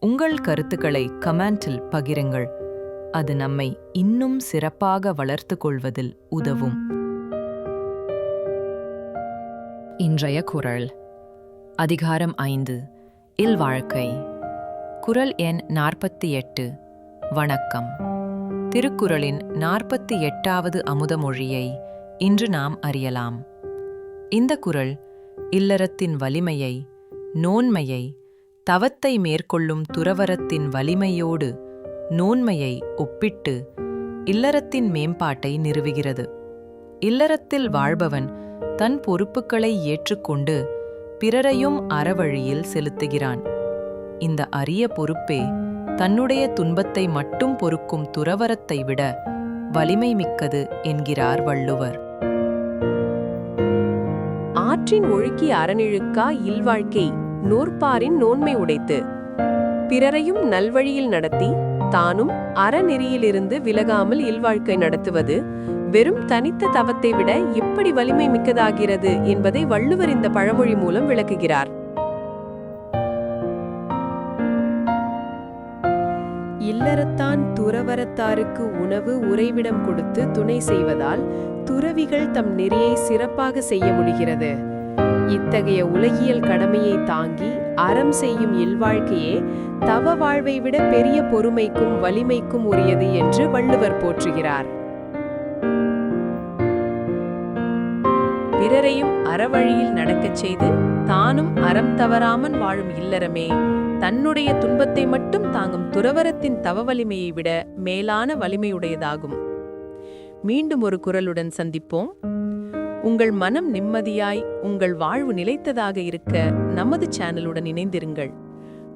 உங்கள் கருத்துக்களை கமெண்டில் பகிருங்கள். அது நம்மை இன்னும் சிறப்பாக வளர்த்துக் கொள்வதில் உதவும். இன்றைய குரல். அதிகாரம் ஐந்து. இல்வாழ்க்கை குரல் எண் நாற்பத்தி எட்டு. வணக்கம். திருக்குறளின் நாற்பத்தி எட்டாவது அமுதமொழியை இன்று நாம் அறியலாம். இந்த குரல் இல்லறத்தின் வலிமையை நோன்மையை தவத்தை மேற்கொள்ளும் துறவரத்தின் வலிமையோடு நோன்மையை ஒப்பிட்டு இல்லறத்தின் மேம்பாட்டை நிறுவுகிறது. இல்லறத்தில் வாழ்பவன் தன் பொறுப்புகளை ஏற்றுக்கொண்டு பிறரையும் அறவழியில் செலுத்துகிறான். இந்த அரிய பொறுப்பே தன்னுடைய துன்பத்தை மட்டும் பொறுக்கும் துறவரத்தை விட வலிமை மிக்கது என்கிறார் வள்ளுவர். ஆற்றின் ஒழுக்கி அறநிழுக்கா இல்வாழ்க்கை நூற்பாரின் நோன்மை உடைத்து பிறரையும் நல்வழியில் நடத்தி தானும் அறநெறியிலிருந்து விலகாமல் இல்வாழ்க்கை நடத்துவது வெறும் தனித்த தவத்தை விட எப்படி வலிமை மிக்கதாகிறது என்பதை வள்ளுவர் இந்த பழமொழி மூலம் விளக்குகிறார். இல்லறத்தான் துறவரத்தாருக்கு உணவு உறைவிடம் கொடுத்து துணை செய்வதால் துறவிகள் தம் நெறியை சிறப்பாக செய்ய முடிகிறது. இத்தகைய உலகியல் கடமையை தாங்கி அறம் செய்யும் இல்வாழ்க்கையே தவ வாழ்வை விட பெரிய பொறுமைக்கும் வலிமைக்கும் உரியது என்று வள்ளுவர் போற்றுகிறார். பிறரையும் அறவழியில் நடக்கச் செய்து தானும் அறம் தவறாமல் வாழும் இல்லறமே தன்னுடைய துன்பத்தை மட்டும் தாங்கும் துறவரத்தின் தவ வலிமையை விட மேலான வலிமையுடையதாகும். மீண்டும் ஒரு குரலுடன் சந்திப்போம். உங்கள் மனம் நிம்மதியாய் உங்கள் வாழ்வு நிலைத்ததாக இருக்க நமது சேனலுடன் இணைந்திருங்கள்.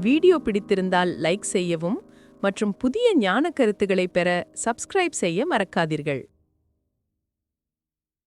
வீடியோ பிடித்திருந்தால் லைக் செய்யவும் மற்றும் புதிய ஞான கருத்துக்களை பெற சப்ஸ்கிரைப் செய்ய மறக்காதீர்கள்.